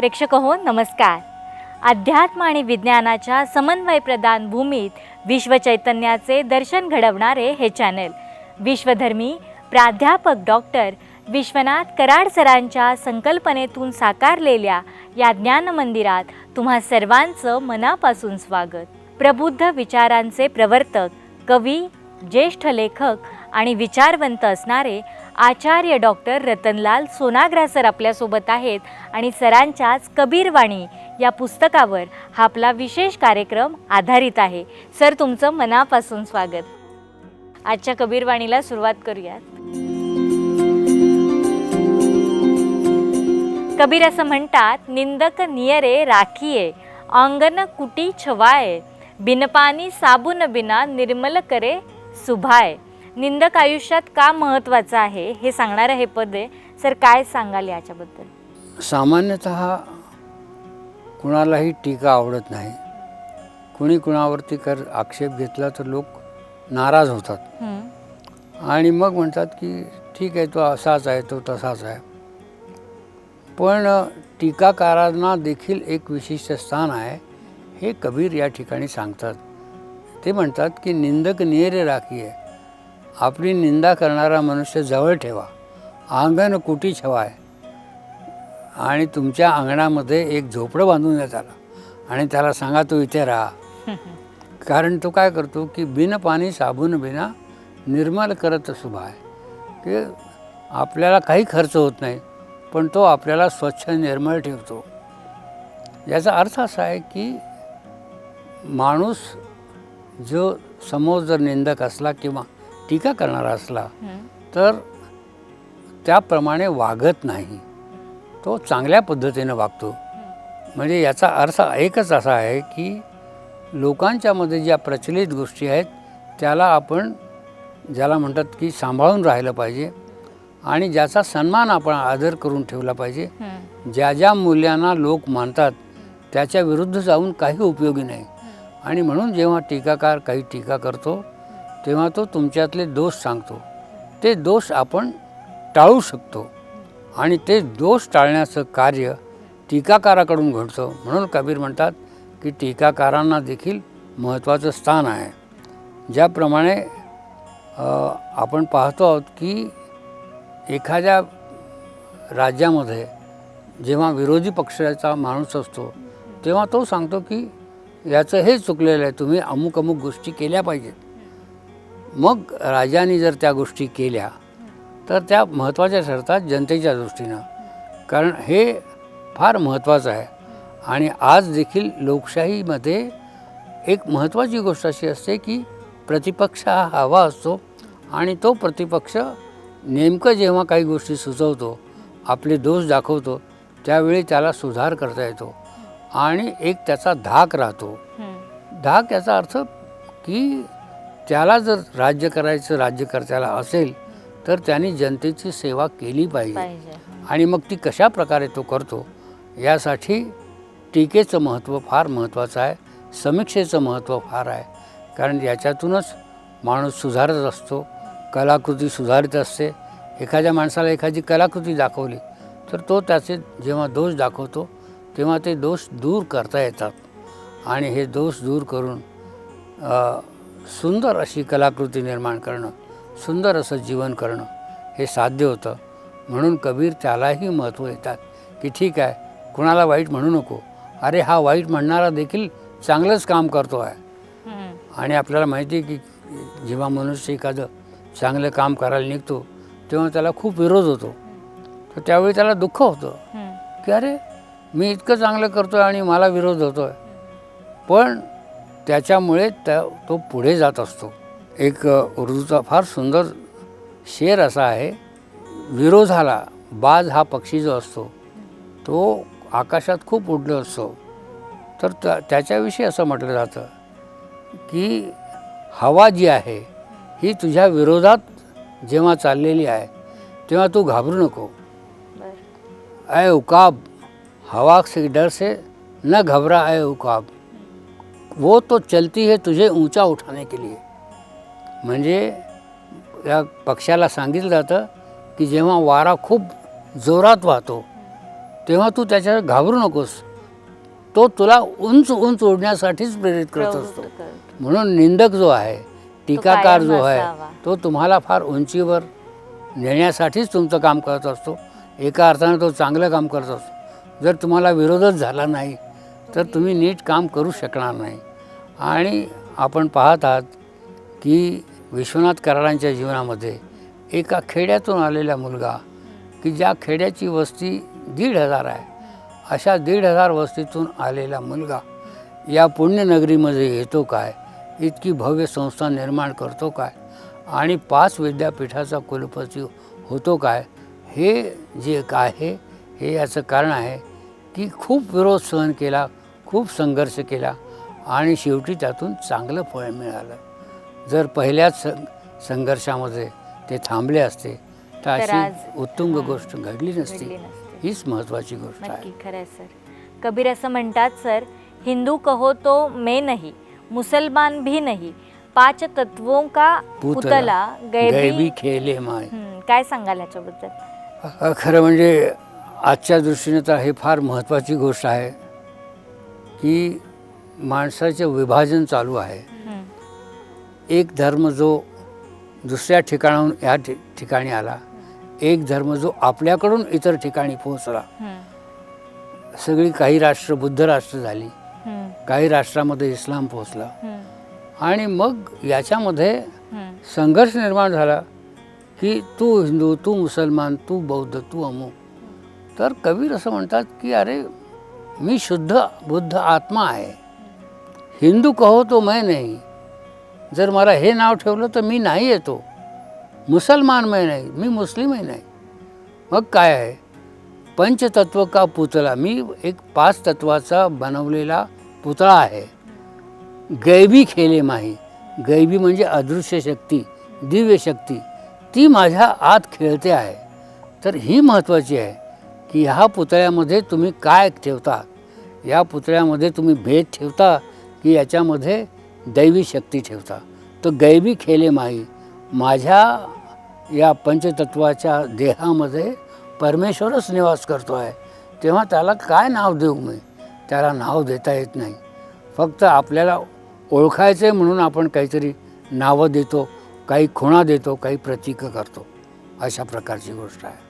प्रेक्षक हो नमस्कार. अध्यात्म आणि विज्ञानाच्या समन्वय प्रदान भूमीत विश्वचैतन्याचे दर्शन घडवणारे हे चॅनल विश्वधर्मी प्राध्यापक डॉक्टर विश्वनाथ कराड सरांच्या संकल्पनेतून साकारलेल्या या ज्ञान मंदिरात तुम्हा सर्वांचं मनापासून स्वागत. प्रबुद्ध विचारांचे प्रवर्तक कवी ज्येष्ठ लेखक आणि विचारवंत असणारे आचार्य डॉक्टर रतनलाल सोनाग्रा सर आपल्यासोबत आहेत. आणि सरांच्याच कबीरवाणी या पुस्तकावर हा आपला विशेष कार्यक्रम आधारित आहे. सर तुमचं मनापासून स्वागत. आजच्या कबीरवाणीला सुरुवात करूयात. कबीर असं म्हणतात निंदक नियरे राखीये अंगण कुटी छवाये बिनपानी साबुन बिना निर्मल करे सुभाय. निंदक आयुष्यात का महत्त्वाचं आहे हे सांगणारं हे पद आहे. सर काय सांगाल याच्याबद्दल? सामान्यतः कुणालाही टीका आवडत नाही. कुणी कुणावरती कर आक्षेप घेतला तर लोक नाराज होतात. आणि मग म्हणतात की ठीक आहे तो असाच आहे तो तसाच आहे. पण टीकाकारांना देखील एक विशिष्ट स्थान आहे हे कबीर या ठिकाणी सांगतात. ते म्हणतात की निंदक नियरे राखी आहे. आपली निंदा करणारा मनुष्य जवळ ठेवा. अंगण कुटी छवाय आणि तुमच्या अंगणामध्ये एक झोपडं बांधून द्या त्याला. आणि त्याला सांगा तू इथे राहा. कारण तो काय करतो की बिन पाणी साबून बिना निर्मल करत शुभ आहे. की आपल्याला काही खर्च होत नाही पण तो आपल्याला स्वच्छ निर्मळ ठेवतो. याचा अर्थ असा आहे की माणूस जो समोर जर निंदक असला किंवा टीका करणारा असला तर त्याप्रमाणे वागत नाही. तो चांगल्या पद्धतीनं वागतो. म्हणजे याचा अर्थ एकच असा आहे की लोकांच्यामध्ये ज्या प्रचलित गोष्टी आहेत त्याला आपण ज्याला म्हणतात की सांभाळून राहिलं पाहिजे आणि ज्याचा सन्मान आपण आदर करून ठेवला पाहिजे. ज्या ज्या मूल्यांना लोक मानतात त्याच्या विरुद्ध जाऊन काही उपयोगी नाही. आणि म्हणून जेव्हा टीकाकार काही टीका करतो तेव्हा तो तुमच्यातले दोष सांगतो. ते दोष आपण टाळू शकतो. आणि ते दोष टाळण्याचं कार्य टीकाकाराकडून घडतं. म्हणून कबीर म्हणतात की टीकाकारांना देखील महत्त्वाचं स्थान आहे. ज्याप्रमाणे आपण पाहतो आहोत की एखाद्या राज्यामध्ये जेव्हा विरोधी पक्षाचा माणूस असतो तेव्हा तो सांगतो की याचं हे चुकलेलं आहे तुम्ही अमुक अमुक गोष्टी केल्या पाहिजेत. मग राजाने जर त्या गोष्टी केल्या तर त्या महत्त्वाच्या ठरतात जनतेच्या दृष्टीनं. कारण हे फार महत्त्वाचं आहे. आणि आज देखील लोकशाहीमध्ये एक महत्त्वाची गोष्ट अशी असते की प्रतिपक्ष हा हवा असतो आणि तो प्रतिपक्ष नेमकं जेव्हा काही गोष्टी सुचवतो आपले दोष दाखवतो त्यावेळी त्याला सुधार करता येतो. आणि एक त्याचा धाक राहतो. धाक याचा अर्थ की त्याला जर राज्य करायचं राज्यकर्त्याला असेल तर त्यांनी जनतेची सेवा केली पाहिजे. आणि मग ती कशा प्रकारे तो करतो यासाठी टीकेचं महत्त्व फार महत्त्वाचं आहे समीक्षेचं महत्त्व फार आहे. कारण याच्यातूनच माणूस सुधारत असतो कलाकृती सुधारित असते. एखाद्या माणसाला एखादी कलाकृती दाखवली तर तो त्याचे जेव्हा दोष दाखवतो तेव्हा ते दोष दूर करता येतात. आणि हे दोष दूर करून सुंदर अशी कलाकृती निर्माण करणं सुंदर असं जीवन करणं हे साध्य होतं. म्हणून कबीर त्यालाही महत्त्व देतात की ठीक आहे कुणाला वाईट म्हणू नको. अरे हा वाईट म्हणणारा देखील चांगलंच काम करतो आहे. हं, आणि आपल्याला माहिती आहे की जेव्हा मनुष्य एखादं चांगलं काम करायला निघतो तेव्हा त्याला खूप विरोध होतो. तर त्यावेळी त्याला दुःख होतं. की अरे मी इतकं चांगलं करतो आहे आणि मला विरोध होतो आहे पण त्याच्यामुळे त्या तो पुढे जात असतो. एक उर्दूचा फार सुंदर शेर असा आहे विरोधाला बाज हा पक्षी जो असतो तो आकाशात खूप उडलो असतो. तर त्या त्याच्याविषयी असं म्हटलं जातं की हवा जी आहे ही तुझ्या विरोधात जेव्हा चाललेली आहे तेव्हा तू घाबरू नको. अय उकाब हवा से डर से न घबरा अय उकाब. वो तो चलती है तुझे ऊंचा उठाने के लिए। म्हणजे या पक्षाला सांगितलं जातं की जेव्हा वारा खूप जोरात वाहतो तेव्हा तू त्याच्यावर घाबरू नकोस. तो तुला उंच उंच ओढण्यासाठीच प्रेरित करत असतो. म्हणून निंदक जो आहे टीकाकार जो आहे. तो तुम्हाला फार उंचीवर नेण्यासाठीच तुमचं काम करत असतो. एका अर्थानं तो चांगलं काम करत असतो. जर तुम्हाला विरोधच झाला नाही तर तुम्ही नीट काम करू शकणार नाही. आणि आपण पाहत आहात की विश्वनाथ कराडांच्या जीवनामध्ये एका खेड्यातून आलेला मुलगा की ज्या खेड्याची वस्ती दीड हजार आहे अशा दीड हजार वस्तीतून आलेला मुलगा या पुण्यनगरीमध्ये येतो काय? इतकी भव्य संस्था निर्माण करतो काय? आणि पाच विद्यापीठाचा कुलपती होतो काय? हे जे काय आहे हे याचं कारण आहे की खूप विरोध सहन केला खूप संघर्ष केला आणि शेवटी त्यातून चांगलं फळ मिळालं. जर पहिल्याच संघर्षामध्ये ते थांबले असते तर अशी उत्तुंग. गोष्ट घडली नसती. हीच महत्त्वाची गोष्ट आहे. खरं सर. कबीर असं म्हणतात सर हिंदू कहो तो मैं नहीं मुसलमान भी नहीं पाच तत्वों का पुतला गैबी खेले माय. काय सांगाल ह्याच्याबद्दल अ, खरं म्हणजे आजच्या दृष्टीने तर हे फार महत्त्वाची गोष्ट आहे. की माणसाचे विभाजन चालू आहे. एक धर्म जो दुसऱ्या ठिकाणाहून या ठिकाणी आला एक धर्म जो आपल्याकडून इतर ठिकाणी पोहोचला. सगळी काही राष्ट्र बुद्ध राष्ट्र झाली काही राष्ट्रामध्ये इस्लाम पोहोचला. आणि मग याच्यामध्ये संघर्ष निर्माण झाला की तू हिंदू तू मुसलमान तू बौद्ध तू अमुक. तर कबीर असं म्हणतात की अरे मी शुद्ध बुद्ध आत्मा आहे. हिंदू कहो तो मैं नाही. जर मला हे नाव ठेवलं तर मी नाही येतो. मुसलमान मैं नाही. मी मुस्लिमही नाही. मग काय आहे? पंचतत्व का पुतळा? मी एक पाच तत्वाचा बनवलेला पुतळा आहे. गैबी खेले माही. गैबी म्हणजे अदृश्य शक्ती दिव्य शक्ती. ती माझ्या आत खेळते आहे. तर ही महत्त्वाची आहे. की ह्या पुतळ्यामध्ये तुम्ही काय ठेवता? या पुतळ्यामध्ये तुम्ही भेद ठेवता की याच्यामध्ये दैवी शक्ती ठेवता? तर गैबी खेले माही माझ्या या पंचतत्वाच्या देहामध्ये परमेश्वरच निवास करतो आहे तेव्हा त्याला काय नाव देऊ मी? त्याला नाव देता येत नाही. फक्त आपल्याला ओळखायचं आहे म्हणून आपण काहीतरी नावं देतो काही खुणा देतो काही प्रतीकं करतो. अशा प्रकारची गोष्ट आहे.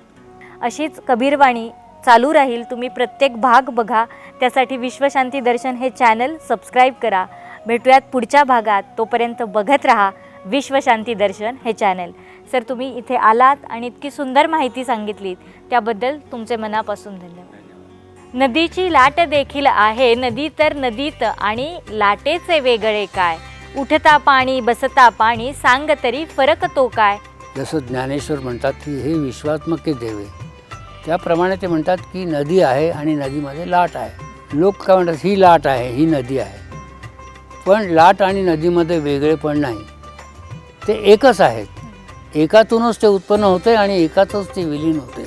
अशीच कबीरवाणी चालू राहील. तुम्ही प्रत्येक भाग बघा. त्यासाठी विश्वशांती दर्शन हे चॅनल सबस्क्राईब करा. भेटूयात पुढच्या भागात. तोपर्यंत बघत राहा विश्वशांती दर्शन हे चॅनल. सर तुम्ही इथे आलात आणि इतकी सुंदर माहिती सांगितलीत. त्याबद्दल तुमचे मनापासून धन्यवाद. नदीची लाट देखील आहे. नदी तर नदीत आणि लाटेचे वेगळे काय? उठता पाणी बसता पाणी सांग तरी फरक तो काय? जसं ज्ञानेश्वर म्हणतात की हे विश्वात्मक देव. आहे त्याप्रमाणे ते म्हणतात की नदी आहे आणि नदीमध्ये लाट आहे. लोक काय म्हणतात ही लाट आहे ही नदी आहे. पण लाट आणि नदीमध्ये वेगळेपण नाही. ते एकच आहेत. एकातूनच ते उत्पन्न होते आणि एकातच ते विलीन होते